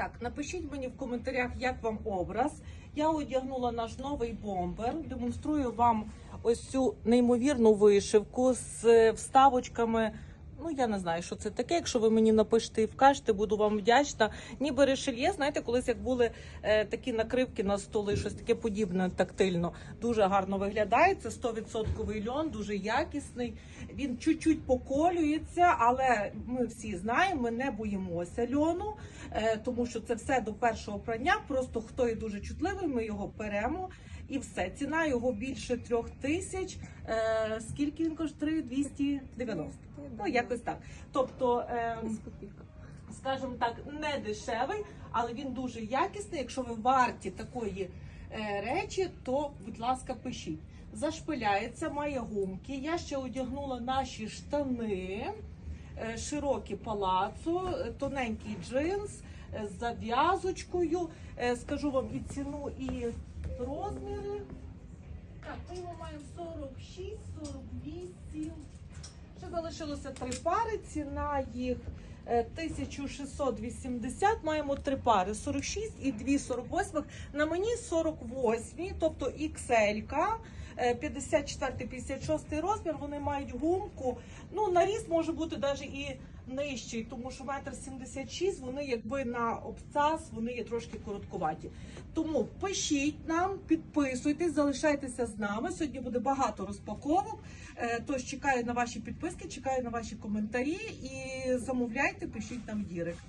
Так, напишіть мені в коментарях, як вам образ. Я одягнула наш новий бомбер. Демонструю вам ось цю неймовірну вишивку з е, вставочками. Ну, я не знаю, що це таке. Якщо ви мені напишете і вкажете, буду вам вдячна. Ніби решельє, знаєте, колись як були е, такі накривки на столи, щось таке подібне тактильно. Дуже гарно виглядає. Це 100% льон, дуже якісний. Він чуть-чуть поколюється, але ми всі знаємо, ми не боїмося льону, е, тому що це все до першого прання. Просто хто є дуже чутливий, ми його беремо. І все. Ціна його більше трьох тисяч. Е, скільки він коштує? 290. Ну, якось так. Тобто, е, скажімо так, не дешевий, але він дуже якісний. Якщо ви варті такої е, речі, то, будь ласка, пишіть. Зашпиляється, має гумки. Я ще одягнула наші штани, е, широкі палацу, е, тоненький джинс е, з зав'язочкою. Е, Скажу вам і ціну, і розміри. Так, ми його маємо 46, 48. Залишилося три пари. Ціна їх е, 1680. Маємо три пари: 46 і дві 48. На мені 48, тобто XL. 54-56 розмір, вони мають гумку. Ну, наріст може бути навіть і нижчий, тому що метр 76, вони якби на обцас, вони є трошки короткуваті. Тому пишіть нам, підписуйтесь, залишайтеся з нами. Сьогодні буде багато розпаковок. Е, Тож чекаю на ваші підписки, чекаю на ваші коментарі і замовляйте, пишіть нам в дірект.